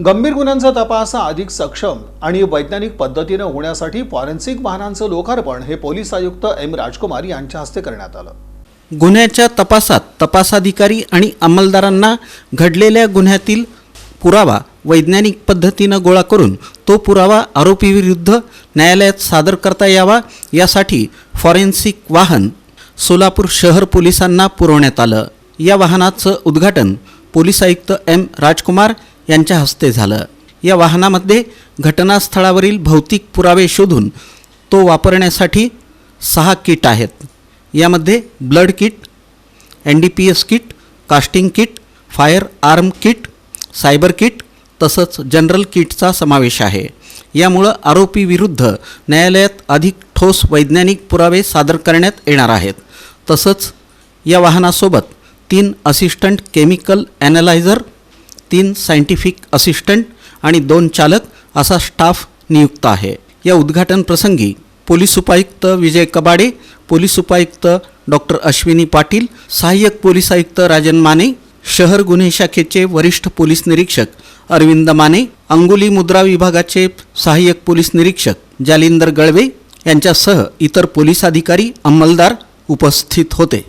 गंभीर गुन्ह्यांचा तपास अधिक सक्षम आणि वैज्ञानिक पद्धतीनं होण्यासाठी फॉरेन्सिक वाहनांचं लोकार्पण हे पोलीस आयुक्त एम राजकुमार यांच्या हस्ते करण्यात आलं. गुन्ह्याच्या तपासात तपासाधिकारी आणि अंमलदारांना घडलेल्या गुन्ह्यातील पुरावा वैज्ञानिक पद्धतीनं गोळा करून तो पुरावा आरोपीविरुद्ध न्यायालयात सादर करता यावा यासाठी फॉरेन्सिक वाहन सोलापूर शहर पोलिसांना पुरवण्यात आलं. या वाहनाचं उद्घाटन पोलीस आयुक्त एम राजकुमार यांच्या हस्ते झालं. या वाहनामध्ये घटनास्थळावरील भौतिक पुरावे शोधून तो वापरण्यासाठी सहा किट आहेत. यामध्ये blood kit N D P S kit casting kit firearm kit cyber kit तसंच जनरल किटचा समावेश आहे. यामुळं आरोपीविरुद्ध न्यायालयात अधिक ठोस वैज्ञानिक पुरावे सादर करण्यात येणार आहेत. तसंच या वाहनासोबत तीन असिस्टंट केमिकल ॲनालायझर तीन सायंटिफिक असिस्टंट आणि दोन चालक असा स्टाफ नियुक्त आहे. या उद्घाटन प्रसंगी पोलीस उपायुक्त विजय कबाडे पोलीस उपायुक्त डॉक्टर अश्विनी पाटील सहाय्यक पोलीस आयुक्त राजन माने शहर गुन्हे शाखेचे वरिष्ठ पोलीस निरीक्षक अरविंद माने अंगुली मुद्रा विभागाचे सहाय्यक पोलीस निरीक्षक जालिंदर गळवे यांच्यासह इतर पोलीस अधिकारी अंमलदार उपस्थित होते.